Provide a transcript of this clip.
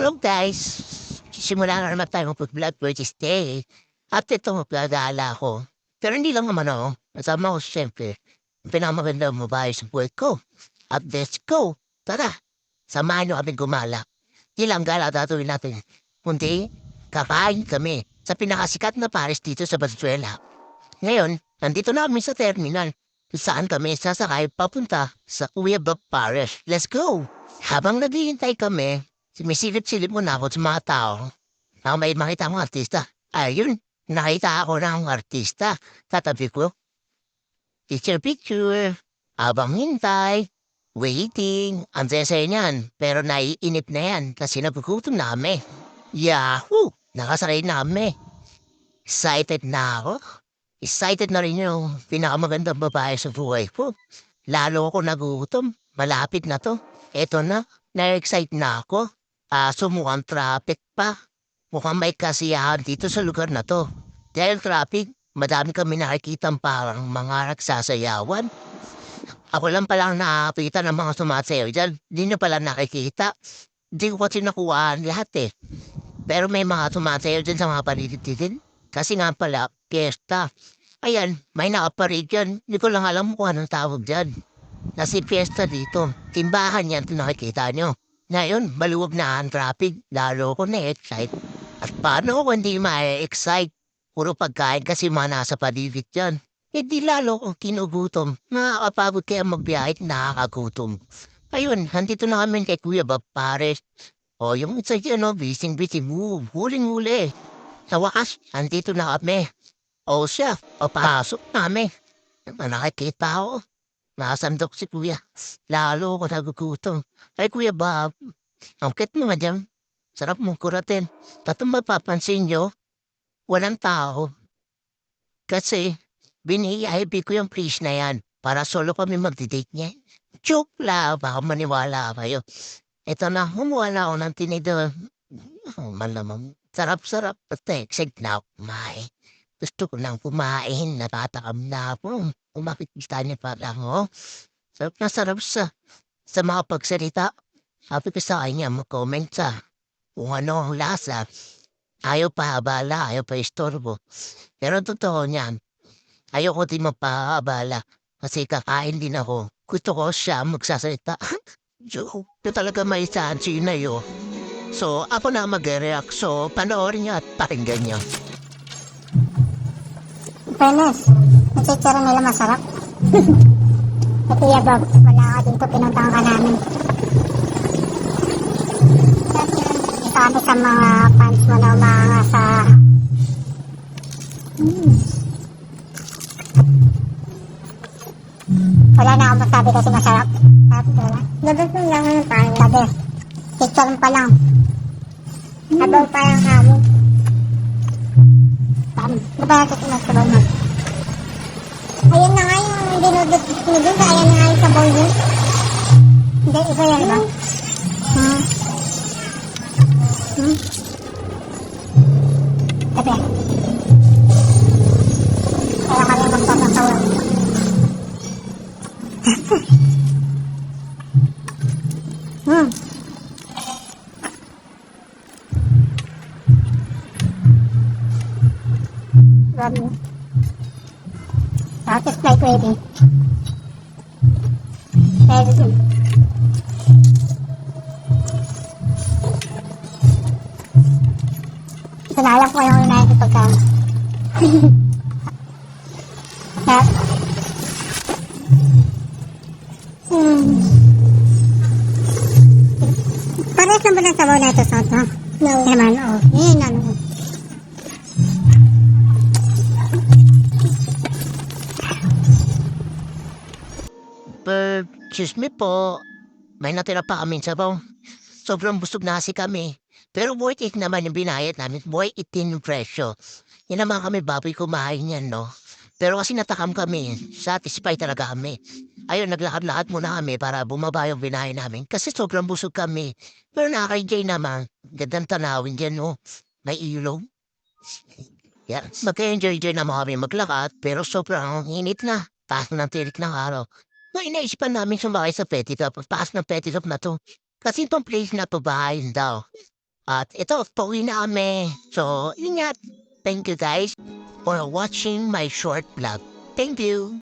Hello guys! Simula na naman tayo mag-vlog for this day. At ito magdadala ako. Pero hindi lang naman ako. Kasama ko siyempre. Ang pinakamaganda mo bahay sa buhay ko. At let's go! Tara! Samahan nyo kami gumala. Di lang gala datuin natin. Kundi, kakain kami sa pinakasikat na pares dito sa Venezuela. Ngayon, nandito na kami sa terminal. Saan kami sasakay papunta sa Uyabab Parish. Let's go! Habang naghihintay kami, sumisilip-silip muna ako sa mga tao na may makita akong artista. Ayun, nakita ako ng artista. Tatabi ko. Picture, picture. Habang hintay, waiting. Ang saya niyan, pero naiinip na yan kasi nagugutom na kami. Yahoo! Nakasaray na kami. Excited na ako. Excited na rin yung pinakamagandang babae sa buhay ko. Lalo ako nagugutom. Malapit na to. Eto na, na-excite na ako. Kaso mukhang traffic pa. Mukhang may kasiyahan dito sa lugar na to. Dahil traffic, madami kami nakikita parang mga nagsasayawan. Ako lang palang nakakita ng mga sumasayaw dyan. Di nyo pala nakikita. Di ko kasi nakuhaan lahat eh. Pero may mga sumasayaw dyan sa mga paligid Kasi nga pala, fiesta. Ayan, may nakaparid dyan. Di ko lang alam kung anong tawag dyan. Nasi fiesta dito. Timbahan yan ito nakikita nyo. Ngayon, maluwag na ang traffic. Lalo ko na-excite. At paano ko hindi ma-excite? Puro pagkain kasi mga nasa paligid dyan. Eh di lalo kong kinugutom. Nakakapagod kaya magbiyahe at nakakagutom. Ayun, handito na kami kay Kuya Bob Pares. O yung isa dyan, no, bising busy move. Huling-huli. Sa wakas, andito na kami. O siya, papasok namin. Nakikita ako. Nasandok si kuya. Lalo ko nagugutom. Ay kuya Bob, ang kit mo dyan. Sarap mong kuratin. Tatong mapapansin nyo, walang tao. Kasi, binihip ko yung place na yan para solo kami magdidate niya. Joke lang, baka maniwala kayo. Ito na, humuha na ako ng tinidor. Oh, malamang, sarap-sarap. Basta excited na ako kumain. Gusto ko nang kumain, natatakam na ako. Umakikita niya pa lang, oh. Sarap na sarap sa, sa mga pagsalita. Sabi ko sa kanya, mag-comment sa kung ano ang lasa. Ayaw pa abala, ayaw pa istorbo. Pero totoo niyan, ayaw ko din mapahabala kasi kakain din ako. Gusto ko siya magsasalita. Joke, talaga may sansi na yun. So, ako na mag-react. So, panoorin niya at pakinggan niya. Fairness, ang chicharon nila masarap. At Kuya Bob, wala ka dito, pinuntahan ka namin. Kami sa mga fans mo na umanga sa... Hmm. Wala na akong masabi kasi masarap. Sarap wala. Labas lang lang ng tayo. Sabi, chicharon pa lang. Sabaw pa lang kamo. Tama. Di ba natin sinasabay mo? Ayun na nga yung dinudot mo dun. Ayan na nga yung sabaw dun. Hindi, iba yan ba? Hmm. Hmm. Tabi. Kaya kami magsasasawa. hmm. Grabe. Practice flight ready. Ready din. Sinala ko yung unahin sa pagkain. Kaya, hmm. Parehas naman ang sabaw na ito sa ito. No. Naman, oo. Yan, ano. Excuse me po, may natira pa kami sabaw. Sobrang busog na kasi kami. Pero worth it naman yung binayad namin. Worth it din yung presyo. Yan naman kami baboy kumain yan, no? Pero kasi natakam kami, satisfied talaga kami. Ayun, naglakad-lakad muna kami para bumaba yung binayad namin kasi sobrang busog kami. Pero nakaka-enjoy naman. Gandang tanawin dyan, no? May ilaw. Yan, mag-enjoy-enjoy naman kami maglakad pero sobrang init na. Taas ng tirik ng araw. So inaisipan namin sumakay sa petty shop, paas ng petty na to. Kasi itong place na to bahay daw. At ito, pauwi na kami. So, ingat. Thank you guys for watching my short vlog. Thank you.